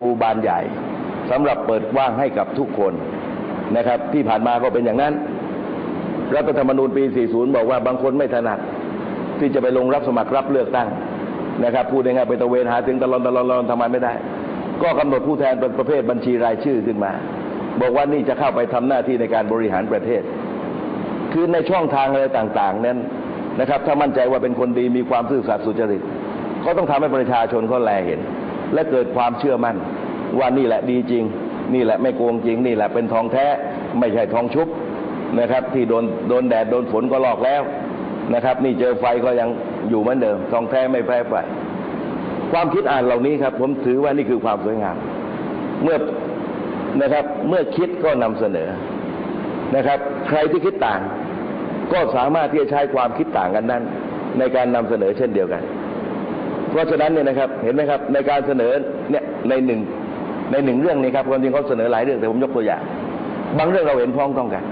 ปูบานใหญ่สำหรับเปิดกว้างให้กับทุกคนนะครับ ที่ผ่านมาก็เป็นอย่างนั้น รัฐธรรมนูญปี 40 บอกว่าบางคนไม่ถนัด ที่จะไปลงรับสมัครรับเลือกตั้งนะครับพูดง่ายๆไปตะเวนหาถึงตลอดตลอดตลอดทำไมไม่ได้ ก็กำหนดผู้แทนเป็นประเภทบัญชีรายชื่อขึ้นมา บอกว่านี่จะเข้าไปทำหน้าที่ในการบริหารประเทศ คือในช่องทางอะไรต่างๆ นั้นนะครับ ถ้ามั่นใจว่าเป็นคนดีมีความซื่อสัตย์สุจริตก็ต้องทำให้ประชาชนเขาแลเห็น และเกิดความเชื่อมั่น ว่านี่แหละดีจริง นี่แหละไม่โกงจริง นี่แหละเป็นทองแท้ไม่ใช่ทองชุบนะครับ ที่โดนโดนแดดโดนฝนก็ลอกแล้วนะครับ นี่เจอไฟก็ยังอยู่เหมือนเดิม ทองแท้ไม่แพ้ไฟความคิดอ่านเหล่านี้ครับ ผมถือว่านี่คือความสวยงาม เมื่อนะครับ เมื่อคิดก็นำเสนอนะครับ ใครที่คิดต่าง ก็สามารถที่จะใช้ความคิดต่างกันนั้น ในการนำเสนอเช่นเดียวกัน เพราะฉะนั้นเนี่ยนะครับเห็นไหมครับในการเสนอเนี่ยในหนึ่งในหนึ่งเรื่องนี้ครับความจริงเขาเสนอหลายเรื่องแต่ผมยกตัวอย่าง บางเรื่องเราเห็นพ้องต้องกัน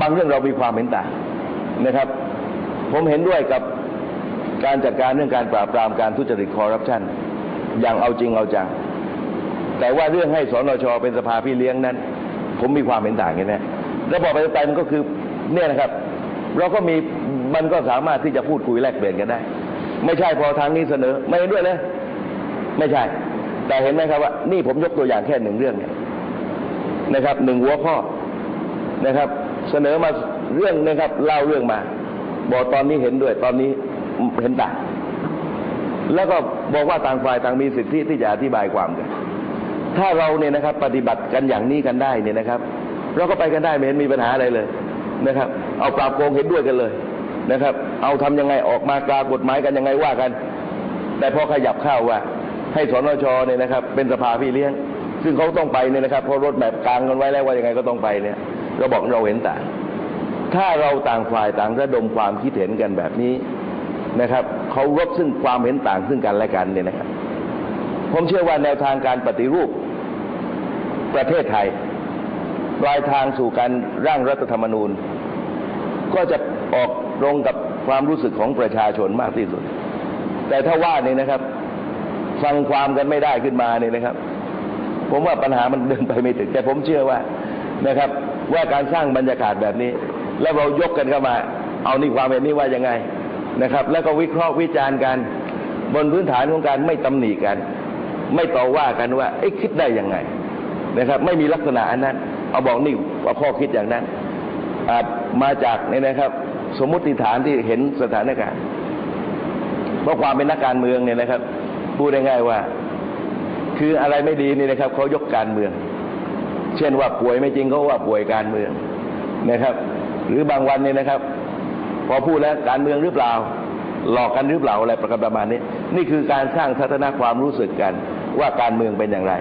บางเรื่องเรามีความเห็นต่างนะครับ ผมเห็นด้วยกับการจัดการเรื่องการปราบปรามการทุจริตคอร์รัปชันอย่างเอาจริงเอาจังแต่ว่าเรื่องให้สนชเป็นสภาพี่เลี้ยงนั้น ผมมีความเห็นต่างกันนะระบอบประชาธิปไตยมันก็คือเนี่ยนะครับ เราก็มีมันก็สามารถที่จะพูดคุยแลกเปลี่ยนกันได้ ไม่ใช่พอทางนี้เสนอ ไม่เห็นด้วยเลย ไม่ใช่ แต่เห็นไหมครับว่า นี่ผมยกตัวอย่างแค่หนึ่งเรื่องเนี่ยนะครับหนึ่งหัวข้อนะครับ เสนอมาเรื่องนะครับเล่าเรื่องมา บอกตอนนี้เห็นด้วย ตอนนี้เห็นต่างแล้วก็บอกว่าต่างฝ่ายต่างมีสิทธิที่จะอธิบายความกัน ถ้าเราเนี่ยนะครับ ปฏิบัติกันอย่างนี้กันได้เนี่ยนะครับ เราก็ไปกันได้ไม่เห็นมีปัญหาอะไรเลยนะครับ เอาปราบโกงเห็นด้วยกันเลย นะครับ เอาทำยังไงออกมากากฎหมายกันยังไงว่ากัน แต่พอขยับเข้าว่า ให้สนชเนี่ยนะครับ เป็นสภาพี่เลี้ยง ซึ่งเขาต้องไปเนี่ยนะครับเพราะรถแบบกลางกันไว้แล้วว่ายังไงก็ต้องไปเนี่ยเราบอกเราเห็นต่าง ถ้าเราต่างฝ่ายต่างระดมความคิดเห็นกันแบบนี้นะครับเขารบซึ่งความเห็นต่างซึ่งกันและกันเนี่ยนะครับ ผมเชื่อว่าแนวทางการปฏิรูปประเทศไทยปลายทางสู่การร่างรัฐธรรมนูญ ก็จะออก ตรงกับความรู้สึกของประชาชนมากที่สุด แต่ถ้าว่านี่นะครับ ฟังความกันไม่ได้ขึ้นมาเนี่ยนะครับ ผมว่าปัญหามันเดินไปไม่ถึงแต่ผมเชื่อว่านะครับ ว่าการสร้างบรรยากาศแบบนี้ แล้วเรายกกันเข้ามา เอานี่ความเห็นนี้ว่ายังไงนะครับ แล้วก็วิเคราะห์วิจารณ์กัน บนพื้นฐานของการไม่ตำหนิกัน ไม่ต่อว่ากันว่าเอ๊ะคิดได้ยังไงนะครับ ไม่มีลักษณะอันนั้น เอาบอกนี่ว่าข้อคิดอย่างนั้นอาจมาจากเนี่ยนะครับ สมมติฐานที่เห็นสถานการณ์เพราะความเป็นนักการเมืองเนี่ยนะครับพูดได้ง่ายว่า คืออะไรไม่ดีนี่นะครับเขายกการเมือง เช่นว่าป่วยไม่จริงเขาว่าป่วยการเมืองนะครับ หรือบางวันเนี่ยนะครับ พอพูดแล้วการเมืองหรือเปล่า หลอกกันหรือเปล่าอะไรประมาณนี้ นี่คือการสร้างทัศนความรู้สึกกันว่าการเมืองเป็นอย่างไร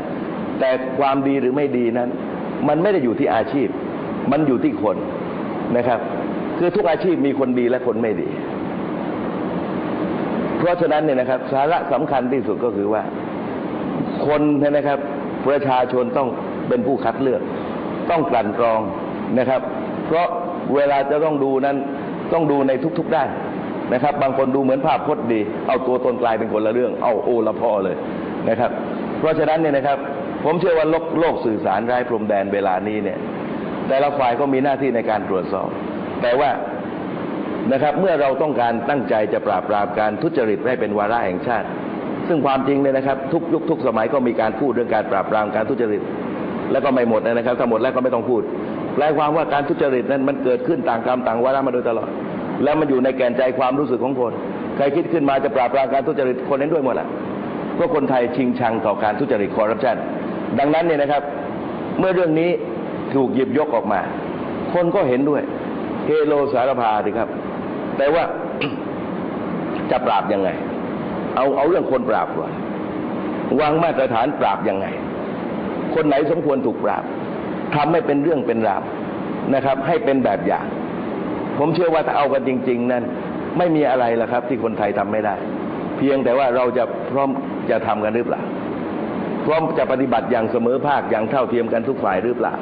แต่ความดีหรือไม่ดีนั้น มันไม่ได้อยู่ที่อาชีพ มันอยู่ที่คนนะครับ คือทุกอาชีพมีคนดีและคนไม่ดี เพราะฉะนั้นเนี่ยนะครับ สาระสำคัญที่สุดก็คือว่า คนนี่ยนะครับ ประชาชนต้องเป็นผู้คัดเลือก ต้องกลั่นกรองนะครับ เพราะเวลาจะต้องดูนั้นต้องดูในทุกๆด้านนะครับ บางคนดูเหมือนภาพพจน์ดี เอาตัวตนกลายเป็นคนละเรื่อง เอาโอละพ่อเลยนะครับ เพราะฉะนั้นเนี่ยนะครับ ผมเชื่อว่าโลกโลกสื่อสารไร้พรมแดนเวลานี้เนี่ย แต่ละฝ่ายก็มีหน้าที่ในการตรวจสอบ แต่ว่านะครับเมื่อเราต้องการตั้งใจจะปราบปรามการทุจริตให้เป็นวาระแห่งชาติ ซึ่งความจริงเนี่ยนะครับ ทุกยุคทุกสมัยก็มีการพูดเรื่องการปราบปรามการทุจริต แล้วก็ไม่หมดนะครับถ้าหมดแล้วก็ไม่ต้องพูดแปลความว่าการทุจริตนั้นมันเกิดขึ้นต่างกรรมต่างวาระมาโดยตลอด แล้วมันอยู่ในแกนใจความรู้สึกของคนใครคิดขึ้นมาจะปราบปรามการทุจริตคนเห็นด้วยหมดแหละเพราะคนไทยชิงชังต่อการทุจริตคอร์รัปชันดังนั้นเนี่ยนะครับ เมื่อเรื่องนี้ถูกหยิบยกออกมา คนก็เห็นด้วย โลสารพาสิครับ แต่ว่าจะปราบยังไง เอาเอาเรื่องคนปราบก่อนวางมาตรฐานปราบยังไง คนไหนสมควรถูกปราบทำให้เป็นเรื่องเป็นราวนะครับ ให้เป็นแบบอย่าง ผมเชื่อว่าถ้าเอากันจริง ๆ นั้น ไม่มีอะไรละครับ ที่คนไทยทำไม่ได้ เพียงแต่ว่าเราจะพร้อมจะทำกันหรือเปล่าพร้อมจะปฏิบัติอย่างเสมอภาคอย่างเท่าเทียมกันทุกฝ่ายหรือเปล่า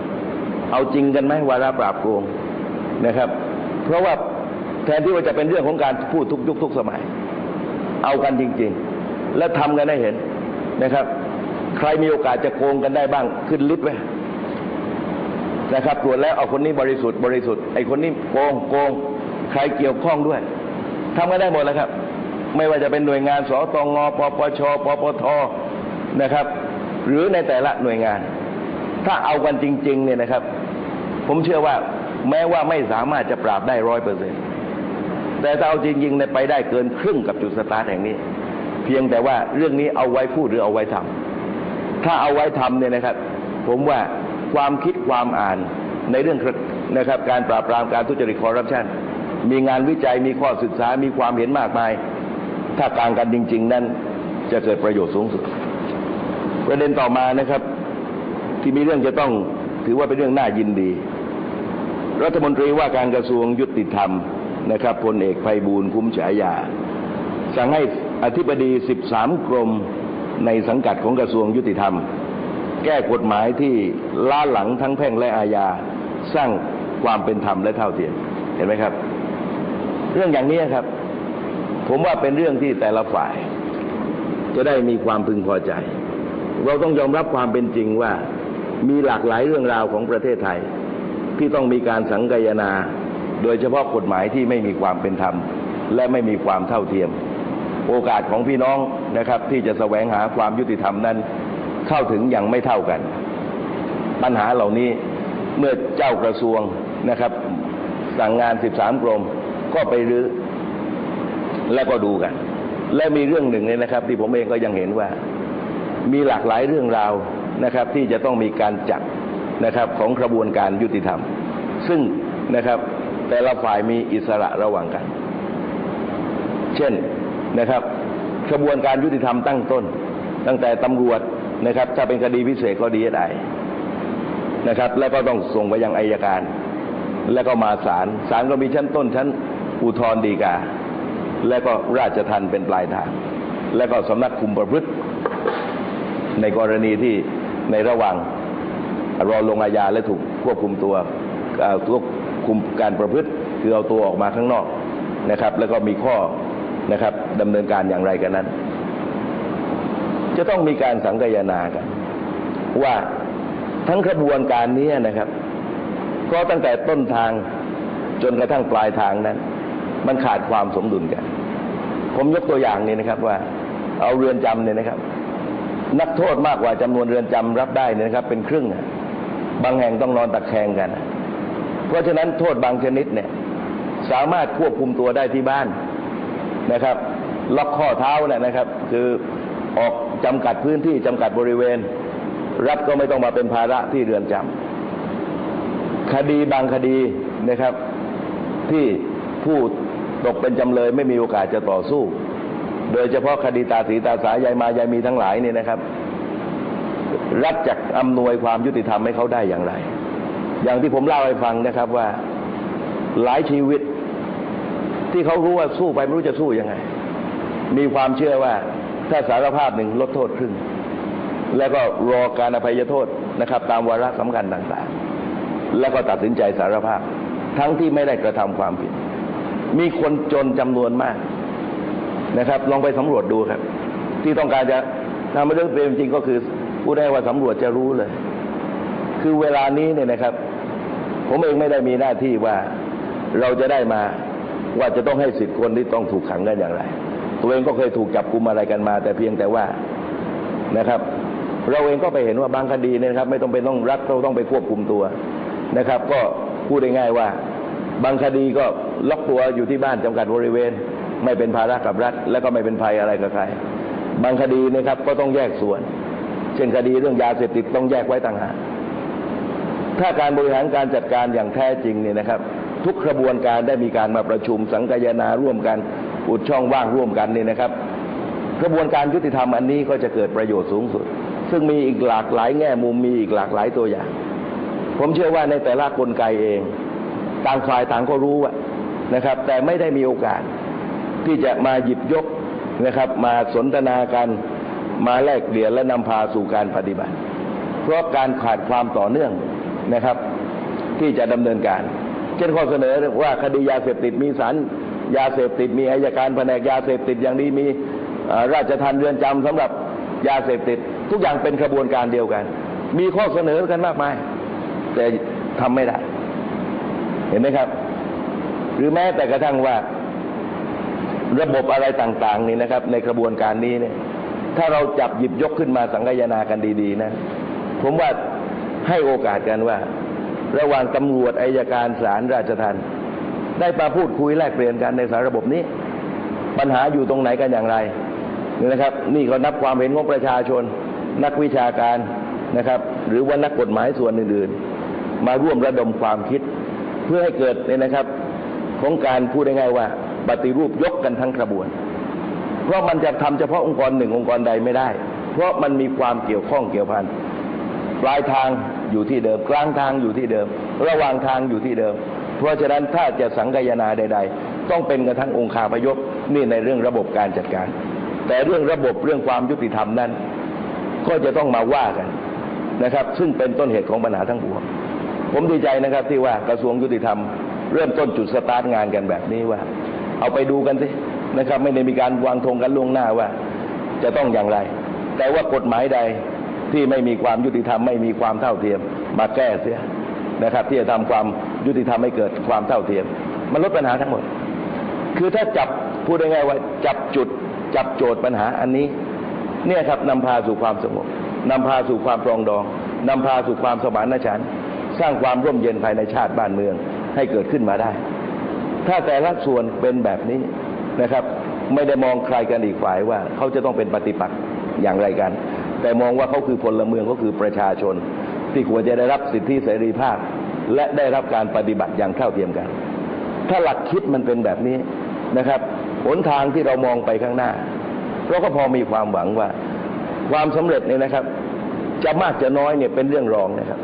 เอาจริงกันไหมวาระปราบโกง นะครับ เพราะว่าแทนที่ว่าจะเป็นเรื่องของการพูดทุกยุคทุกสมัย เอากันจริง ๆ และทำกันให้เห็นนะครับ ใครมีโอกาสจะโกงกันได้บ้างขึ้นลิสต์ไว้นะครับตรวจแล้วเอาคนนี้บริสุทธิ์บริสุทธิ์ไอ้คนนี้โกงโกงใครเกี่ยวข้องด้วยทำกันได้หมดแล้วครับ ไม่ว่าจะเป็นหน่วยงานสตงปปชปปทนะครับ หรือในแต่ละหน่วยงาน ถ้าเอากันจริง ๆ เนี่ยนะครับ ผมเชื่อว่า แม้ว่าไม่สามารถจะปราบได้ร้อยเปอร์เซ็นต์แต่ถ้าเอาจริงๆเนี่ยไปได้เกินครึ่งกับจุดสตาร์ทแห่งนี้ เพียงแต่ว่าเรื่องนี้เอาไว้พูดหรือเอาไว้ทำถ้าเอาไว้ทำเนี่ยนะครับ ผมว่าความคิดความอ่านในเรื่องนะครับการปราบปรามการทุจริตคอร์รัปชันมีงานวิจัยมีข้อศึกษามีความเห็นมากมาย ถ้ากลางกันจริง ๆ นั้นจะเกิดประโยชน์สูงสุด ประเด็นต่อมานะครับ ที่มีเรื่องจะต้องถือว่าเป็นเรื่องน่ายินดี รัฐมนตรีว่าการกระทรวงยุติธรรมนะครับพลเอกไพบูลคุ้มฉายา สั่งให้อธิบดี 13 กรมในสังกัดของกระทรวงยุติธรรม แก้กฎหมายที่ล้าหลังทั้งแพ่งและอาญาสร้างความเป็นธรรมและเท่าเทียมเห็นไหมครับ เรื่องอย่างนี้ครับ ผมว่าเป็นเรื่องที่แต่ละฝ่าย จะได้มีความพึงพอใจ เราต้องยอมรับความเป็นจริงว่ามีหลากหลายเรื่องราวของประเทศไทย ที่ต้องมีการสังกายนา โดยเฉพาะกฎหมายที่ไม่มีความเป็นธรรม และไม่มีความเท่าเทียม โอกาสของพี่น้องนะครับ ที่จะแสวงหาความยุติธรรมนั้นเข้าถึงอย่างไม่เท่ากัน ปัญหาเหล่านี้เมื่อเจ้ากระทรวงนะครับ สั่งงาน 13 กรมก็ไปรื้อและก็ดูกัน และมีเรื่องหนึ่งเนี่ยนะครับ ที่ผมเองก็ยังเห็นว่า มีหลากหลายเรื่องราวนะครับ ที่จะต้องมีการจัด นะครับของกระบวนการยุติธรรม ซึ่งนะครับแต่ละฝ่ายมีอิสระระหว่างกัน เช่นนะครับกระบวนการยุติธรรมตั้งต้น ตั้งแต่ตำรวจนะครับถ้าเป็นคดีพิเศษก็ดีเอสไอนะครับ แล้วก็ต้องส่งไปยังอายการ แล้วก็มาศาลศาลก็มีชั้นต้นชั้นอุทธรณ์ฎีกา และก็ราชทันเป็นปลายทาง แล้วก็สำนักคุมประพฤติ ในกรณีที่ในระหว่าง รอลงอาญาและถูกควบคุมตัวควบคุมการประพฤติคือเอาตัวออกมาข้างนอกนะครับ แล้วก็มีข้อนะครับดำเนินการอย่างไรกันนั้น จะต้องมีการสังกายนากัน ว่าทั้งขบวนการนี้นะครับก็ตั้งแต่ต้นทางจนกระทั่งปลายทางนั้น มันขาดความสมดุลกัน ผมยกตัวอย่างนี้นะครับว่า เอาเรือนจำเนี่ยนะครับ นักโทษมากกว่าจำนวนเรือนจำรับได้เนี่ยนะครับ เป็นครึ่งอะ บางแห่งต้องนอนตะแคงกัน เพราะฉะนั้นโทษบางชนิดเนี่ยสามารถควบคุมตัวได้ที่บ้านนะครับ ล็อกข้อเท้าเนี่ยนะครับ คือออกจำกัดพื้นที่จำกัดบริเวณ รัฐก็ไม่ต้องมาเป็นภาระที่เรือนจำคดีบางคดีนะครับ ที่ผู้ตกเป็นจำเลยไม่มีโอกาสจะต่อสู้ โดยเฉพาะคดีตาสีตาสายายมายายมีทั้งหลายเนี่ยนะครับ รัฐจะอำนวยความยุติธรรมให้เขาได้อย่างไร อย่างที่ผมเล่าให้ฟังนะครับว่าหลายชีวิตที่เขารู้ว่าสู้ไปไม่รู้จะสู้ยังไง มีความเชื่อว่าถ้าสารภาพหนึ่งลดโทษครึ่ง แล้วก็รอการอภัยโทษนะครับ ตามวาระสำคัญต่างๆ แล้วก็ตัดสินใจสารภาพ ทั้งที่ไม่ได้กระทำความผิด มีคนจนจำนวนมากนะครับ ลองไปสำรวจดูครับ ที่ต้องการจะทำเรื่องเป็นจริงก็คือ ผู้ได้ว่าสำรวจจะรู้เลย คือเวลานี้เนี่ยนะครับ ผมเองไม่ได้มีหน้าที่ว่าเราจะได้มาว่าจะต้องให้สิทธิ์คนที่ต้องถูกขังกันอย่างไร ตัวเองก็เคยถูกจับกุมอะไรกันมา แต่เพียงแต่ว่านะครับ เราเองก็ไปเห็นว่าบางคดีเนี่ยนะครับไม่ต้องเป็นต้องรัฐเราต้องไปควบคุมตัวนะครับ ก็พูดได้ง่ายว่า บางคดีก็ล็อกตัวอยู่ที่บ้านจำกัดบริเวณ ไม่เป็นภาระกับรัฐ และก็ไม่เป็นภัยอะไรกับใคร บางคดีนะครับก็ต้องแยกส่วน เช่นคดีเรื่องยาเสพติดต้องแยกไว้ต่างหากถ้าการบริหารการจัดการอย่างแท้จริงเนี่ยนะครับ ทุกกระบวนการได้มีการมาประชุมสังกายนาร่วมกันอุดช่องว่างร่วมกันเนี่ยนะครับ กระบวนการยุติธรรมอันนี้ก็จะเกิดประโยชน์สูงสุด ซึ่งมีอีกหลากหลายแง่มุมมีอีกหลากหลายตัวอย่าง ผมเชื่อว่าในแต่ละกลไกเองต่างฝ่ายต่างก็รู้นะครับ แต่ไม่ได้มีโอกาสที่จะมาหยิบยกนะครับ มาสนทนากัน มาแลกเปลี่ยนและนำพาสู่การปฏิบัติ เพราะการขาดความต่อเนื่องนะครับ ที่จะดำเนินการ เช่นข้อเสนอว่าคดียาเสพติดมีสารยาเสพติดมีอายการแผนกยาเสพติดอย่างนี้มีราชทันเรือนจำสำหรับยาเสพติด ทุกอย่างเป็นกระบวนการเดียวกัน มีข้อเสนอกันมากมาย แต่ทำไม่ได้ เห็นไหมครับ หรือแม้แต่กระทั่งว่าระบบอะไรต่าง ๆ นี่นะครับ ในกระบวนการนี้เนี่ย ถ้าเราจับหยิบยกขึ้นมาสังคายนากันดี ๆ นะ ผมว่าให้โอกาสกันว่า ระหว่างตำรวจอายการศาลราชทัณฑ์ได้มาพูดคุยแลกเปลี่ยนกันในสารระบบนี้ ปัญหาอยู่ตรงไหนกันอย่างไรนี่นะครับ นี่ก็นับความเห็นของประชาชน นักวิชาการนะครับ หรือว่านักกฎหมายส่วนอื่นๆ มาร่วมระดมความคิด เพื่อให้เกิดเนี่ยนะครับ ของการพูดง่ายๆว่า ปฏิรูปยกกันทั้งกระบวน เพราะมันจะทำเฉพาะองค์กรหนึ่งองค์กรใดไม่ได้ เพราะมันมีความเกี่ยวข้องเกี่ยวพันปลายทางอยู่ที่เดิม กลางทางอยู่ที่เดิม ระหว่างทางอยู่ที่เดิม เพราะฉะนั้นถ้าจะสังกายนาใด ๆ ต้องเป็นกันทั้งองค์คาพยพนี่ในเรื่องระบบการจัดการ แต่เรื่องระบบเรื่องความยุติธรรมนั้น ก็จะต้องมาว่ากันนะครับ ซึ่งเป็นต้นเหตุของปัญหาทั้งปวงผมดีใจนะครับที่ว่ากระทรวงยุติธรรม เริ่มต้นจุดสตาร์ทงานกันแบบนี้ว่า เอาไปดูกันสิ นะครับ ไม่ได้มีการวางธงกันล่วงหน้าว่า จะต้องอย่างไร แต่ว่ากฎหมายใดที่ไม่มีความยุติธรรมไม่มีความเท่าเทียม มาแก้เสียนะครับ ที่จะทำความยุติธรรมให้เกิดความเท่าเทียม มันลดปัญหาทั้งหมด คือถ้าจับพูดง่ายๆว่าจับจุดจับโจทย์ปัญหาอันนี้ เนี่ยครับนำพาสู่ความสงบนำพาสู่ความปรองดองนำพาสู่ความสมานฉันท์สร้างความร่มเย็นภายในชาติบ้านเมืองให้เกิดขึ้นมาได้ ถ้าแต่ละส่วนเป็นแบบนี้ นะครับ ไม่ได้มองใครกันอีกฝ่ายว่าเขาจะต้องเป็นปฏิปักษ์อย่างไรกัน แต่มองว่าเขาคือพลเมืองก็คือประชาชน ที่ควรจะได้รับสิทธิเสรีภาพ และได้รับการปฏิบัติอย่างเท่าเทียมกัน ถ้าหลักคิดมันเป็นแบบนี้นะครับหนทางที่เรามองไปข้างหน้า เราก็พอมีความหวังว่า ความสำเร็จเนี่ยนะครับ จะมากจะน้อยเนี่ยเป็นเรื่องรองนะครับ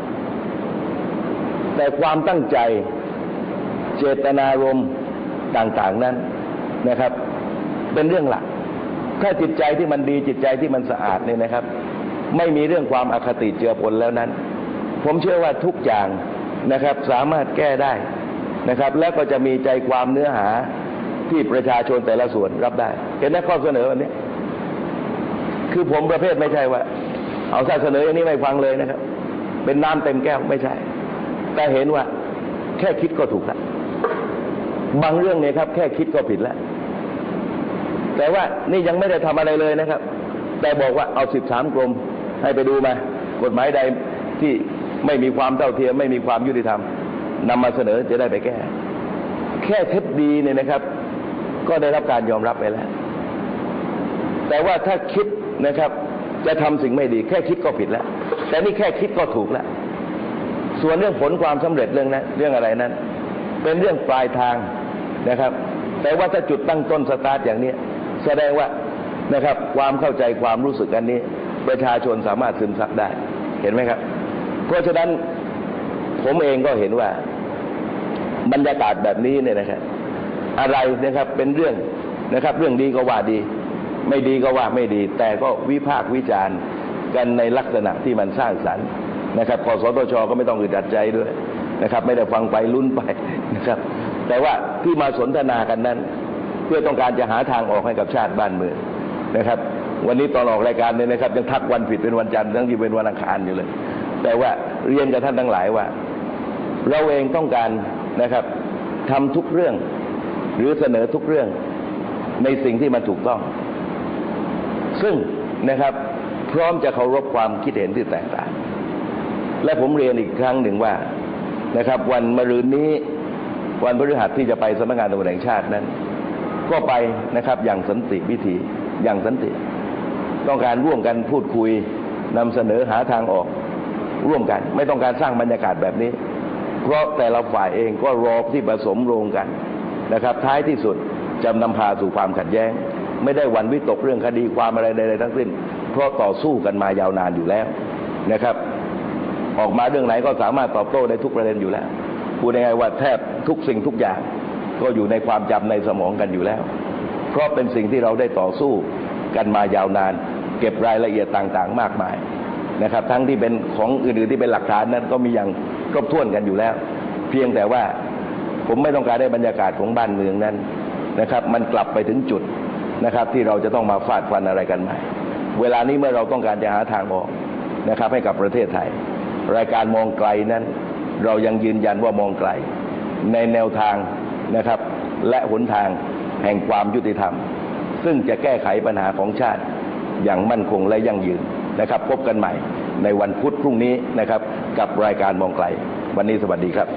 แต่ความตั้งใจเจตนารมณ์ต่าง ๆ นั้น นะครับ เป็นเรื่องหลัก ถ้าจิตใจที่มันดีจิตใจที่มันสะอาดเนี่ยนะครับ ไม่มีเรื่องความอคติเจือปนแล้วนั้น ผมเชื่อว่าทุกอย่างนะครับสามารถแก้ได้นะครับ แล้วก็จะมีใจความเนื้อหาที่ประชาชนแต่ละส่วนรับได้ เห็นไหมข้อเสนอวันนี้ คือผมประเภทไม่ใช่ว่า เอาถ้าเสนออย่างนี้ไม่ฟังเลยนะครับ เป็นน้ำเต็มแก้วไม่ใช่ แต่เห็นว่า แค่คิดก็ถูกแล้วบางเรื่องเนี่ยครับ แค่คิดก็ผิดแล้ว แต่ว่านี่ยังไม่ได้ทำอะไรเลยนะครับ แต่บอกว่าเอาสิบสามกรมให้ไปดูมา กฎหมายใดที่ไม่มีความเท่าเทียม ไม่มีความยุติธรรมนำมาเสนอจะได้ไปแก้ แค่เท็จดีเนี่ยนะครับ ก็ได้รับการยอมรับไปแล้ว แต่ว่าถ้าคิดนะครับ จะทำสิ่งไม่ดี แค่คิดก็ผิดแล้ว แต่นี่แค่คิดก็ถูกแล้วส่วนเรื่องผลความสำเร็จเรื่องนั้นเรื่องอะไรนั้น เป็นเรื่องปลายทางนะครับ แต่ว่าถ้าจุดตั้งต้นสตาร์ทอย่างนี้ แสดงว่านะครับ ความเข้าใจความรู้สึกอันนี้ ประชาชนสามารถซึมซับได้ เห็นไหมครับ เพราะฉะนั้นผมเองก็เห็นว่า บรรยากาศแบบนี้เนี่ยนะครับ อะไรนะครับเป็นเรื่องนะครับ เรื่องดีก็ว่าดี ไม่ดีก็ว่าไม่ดี แต่ก็วิพากษ์วิจารณ์กันในลักษณะที่มันสร้างสรรค์นะครับกสทชก็ไม่ต้องอึดอัดใจด้วยนะครับ ไม่ได้ฟังไปลุ้นไปนะครับ แต่ว่าที่มาสนทนากันนั้น เพื่อต้องการจะหาทางออกให้กับชาติบ้านเมืองนะครับ วันนี้ตอนออกรายการเนี่ยนะครับ ยังทักวันผิดเป็นวันจันทร์ทั้งที่เป็นวันอังคารอยู่เลย แต่ว่าเรียนกับท่านทั้งหลายว่า เราเองต้องการนะครับทำทุกเรื่อง หรือเสนอทุกเรื่องในสิ่งที่มันถูกต้อง ซึ่งนะครับพร้อมจะเคารพความคิดเห็นที่แตกต่าง และผมเรียนอีกครั้งหนึ่งว่านะครับ วันมะรืนนี้วันพฤหัสที่จะไปสำนักงานตำรวจแห่งชาตินั้น ก็ไปนะครับอย่างสันติวิธีอย่างสันติ ต้องการร่วมกันพูดคุยนำเสนอหาทางออกร่วมกัน ไม่ต้องการสร้างบรรยากาศแบบนี้ เพราะแต่ละฝ่ายเองก็รอที่ผสมโรงกันนะครับ ท้ายที่สุดจะนำพาสู่ความขัดแย้ง ไม่ได้วันวิตกเรื่องคดีความอะไรใดๆทั้งสิ้น เพราะต่อสู้กันมายาวนานอยู่แล้วนะครับ ออกมาเรื่องไหนก็สามารถตอบโต้ได้ทุกประเด็นอยู่แล้วพูดง่ายๆว่าแทบทุกสิ่งทุกอย่าง ก็อยู่ในความจำในสมองกันอยู่แล้ว เพราะเป็นสิ่งที่เราได้ต่อสู้กันมายาวนาน เก็บรายละเอียดต่างๆ มากมายนะครับ ทั้งที่เป็นของอื่นๆที่เป็นหลักฐานนั้นก็มีอย่างครบถ้วนกันอยู่แล้ว เพียงแต่ว่าผมไม่ต้องการได้บรรยากาศของบ้านเมืองนั้นนะครับ มันกลับไปถึงจุดนะครับ ที่เราจะต้องมาฟาดฟันอะไรกันใหม่ เวลานี้เมื่อเราต้องการจะหาทางออกนะครับ ให้กับประเทศไทย รายการมองไกลนั้น เรายังยืนยันว่ามองไกล ในแนวทาง นะครับ และหนทางแห่งความยุติธรรม ซึ่งจะแก้ไขปัญหาของชาติอย่างมั่นคงและยั่งยืนนะครับ พบกันใหม่ในวันพุธพรุ่งนี้นะครับ กับรายการมองไกล วันนี้สวัสดีครับ